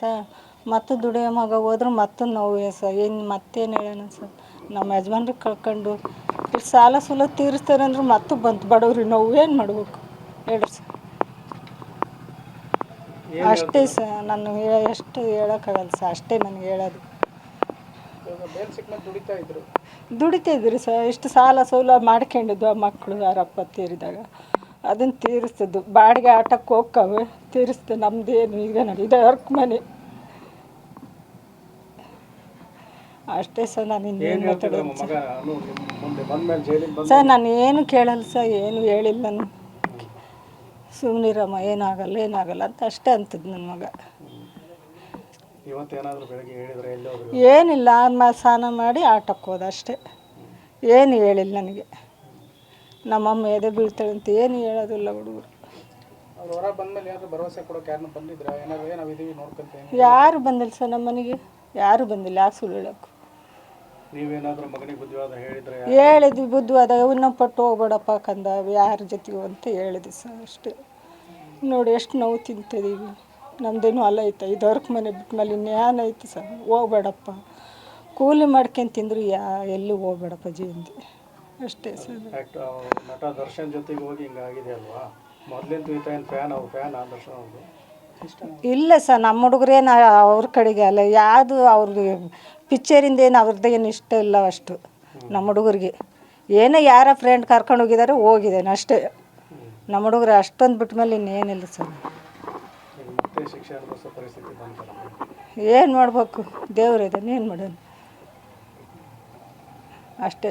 Sir ಮತ್ತು ದುಡಿಯೋ ಮಗ ಹೋದ್ರೆ ಮತ್ತು ನೋವೇ ಸರ್ ಏನು ಮತ್ತೇನು ಹೇಳೋಣ ಸರ್ ನಮ್ಮ ಯಜಮಾನ್ರಿಗೆ ಕಳ್ಕೊಂಡು ಸಾಲ ಸೂಲ ತೀರಿಸ್ತಾರೆ ಅಂದ್ರೆ ಮತ್ತು ಬಂತು ಬಡವ್ರಿಗೆ ನೋವು ಏನು ಮಾಡಬೇಕು? ಹೇಳ್ರಿ ಸರ್. ಅಷ್ಟೇ ಸರ್ ನಾನು ಎಷ್ಟು ಹೇಳೋಕ್ಕಾಗಲ್ಲ ಸರ್ ಅಷ್ಟೇ ನನಗೆ ಹೇಳೋದು. ದುಡಿತಾ ಇದ್ರು. ಸರ್ ಇಷ್ಟು ಸಾಲ ಸೌಲ ಮಾಡ್ಕೊಂಡಿದ್ವು ಆ ಮಕ್ಕಳು ಯಾರಪ್ಪ ತೀರಿದಾಗ? ಅದನ್ನು ತೀರಿಸ್ತಿದ್ದು. ಬಾಡಿಗೆ ಆಟಕ್ಕೆ ಹೋಗ್ಕವೆ ತೀರಿಸ್ತು ನಮ್ಮದೇನು ಈಗ ನೋಡಿ ಇದು ವರ್ಕ್ ಮನೆ. ಅಷ್ಟೇ ಸರ್ ನಾನು ಇನ್ನೇನು ಮಾತಾಡೋದು. ಸರ್ ನಾನು ಏನು ಕೇಳಲ್ಲ ಸರ್ ಏನು ಹೇಳಿಲ್ಲ ನಾನು. ಸುಮ್ಮನಿರಮ್ಮ ಏನಾಗಲ್ಲ ಏನಾಗಲ್ಲ ಅಂತ ಅಷ್ಟೇ ಅಂತದ್ದು ನನ್ನ ಮಗ. ಏನಿಲ್ಲ ಅಮ್ಮ ಸ್ನಾನ ಮಾಡಿ ಆಟಕ್ಕೆ ಹೋದ ಅಷ್ಟೇ. ಏನು ಹೇಳಿಲ್ಲ ನನಗೆ. ನಮ್ಮಮ್ಮ ಎದೆ ಬೀಳ್ತಾಳೆ ಅಂತ ಏನು ಹೇಳೋದಿಲ್ಲ ಹುಡುಗರು. ಅವ್ರು ಹೊರ ಬಂದ್ಮೇಲೆ ಏನಾದ್ರು ಭರವಸೆ ಕೊಡೋಕೆ ಯಾರನ್ನ ಬಂದಿದ್ರ ಏನಾದ್ರು ಏ ನಾವು ಇದೀವಿ. ನೋಡ್ಕೊಂತೇವೆ ಯಾರು ಬಂದಿಲ್ಲ ಸರ್ ನಮ್ಮ ಮನೆಗೆ? ಯಾರು ಬಂದಿಲ್ಲ ಯಾಕೆ ಸುಳ್ಳು ಹೇಳೋಕ್ಕೂ ನೀವೇನಾದ್ರೂ ಮಗನಿಗೆ ಬುದ್ಧಿವಾದ ಹೇಳಿದ್ರೆ ಹೇಳಿದ್ವಿ ಬುದ್ಧವಾದ. ಪಟ್ಟು ಹೋಗ್ಬೇಡಪ್ಪ ಕಂದ ಯಾರ ಜೊತೆಗೆ ಅಂತ ಹೇಳಿದ್ವಿ ಸರ್ ಅಷ್ಟೇ. ನೋಡಿ ಎಷ್ಟು ನೋವು ತಿಂತಿದ್ದೀವಿ ನಮ್ಮದೇನು ಹೊಲ ಐತೆ ಇದು ಹೊರಕ್ ಮನೆ ಬಿಟ್ಟ ಮೇಲೆ ಐತೆ ಸರ್? ಹೋಗ್ಬೇಡಪ್ಪ. ಕೂಲಿ ಮಾಡ್ಕೊಂಡು ತಿಂದ್ರು ಯಾ ಎಲ್ಲೂ ಹೋಗ್ಬೇಡಪ್ಪ ಜೀವಂತಿ ಅಷ್ಟೇ ಸರ್. ನಟ ದರ್ಶನ್ ಜೊತೆಗೆ ಹೋಗಿ ಹಿಂಗಾಗಿದೆ ಅಲ್ವಾ? ಮೊದಲಿಂದ ಈತ ಏನು ಫ್ಯಾನ್ ಅವ್ರು ಫ್ಯಾನ್ ಆ ದರ್ಶನ್ ಅವ್ರದ್ದು ಇಲ್ಲ ಸರ್ ನಮ್ಮ ಹುಡುಗರೇನು ಅವ್ರ ಕಡೆಗೆ ಅಲ್ಲ ಯಾವುದು ಅವ್ರಿಗೆ ಪಿಕ್ಚರಿಂದ ಏನು ಅವ್ರದ್ದು ಏನು ಇಷ್ಟ ಇಲ್ಲ ಅಷ್ಟು ನಮ್ಮ ಹುಡುಗರಿಗೆ. ಏನೋ ಯಾರ ಫ್ರೆಂಡ್ ಕರ್ಕೊಂಡು ಹೋಗಿದ್ದಾರೆ ಹೋಗಿದ್ದೇನೆ ಅಷ್ಟೇ. ನಮ್ಮ ಹುಡುಗರು ಅಷ್ಟೊಂದು ಬಿಟ್ಟ ಮೇಲೆ ಇನ್ನೇನಿಲ್ಲ ಸರ್. ಮತ್ತೆ ಶಿಕ್ಷೆ ಅನುಭವಿಸೋ ಪರಿಸ್ಥಿತಿ ಬಂತಲ್ಲ. ಏನು ಮಾಡಬೇಕು? ದೇವ್ರು ಇದನ್ನು ಏನು ಮಾಡೋಣ ಅಷ್ಟೇ.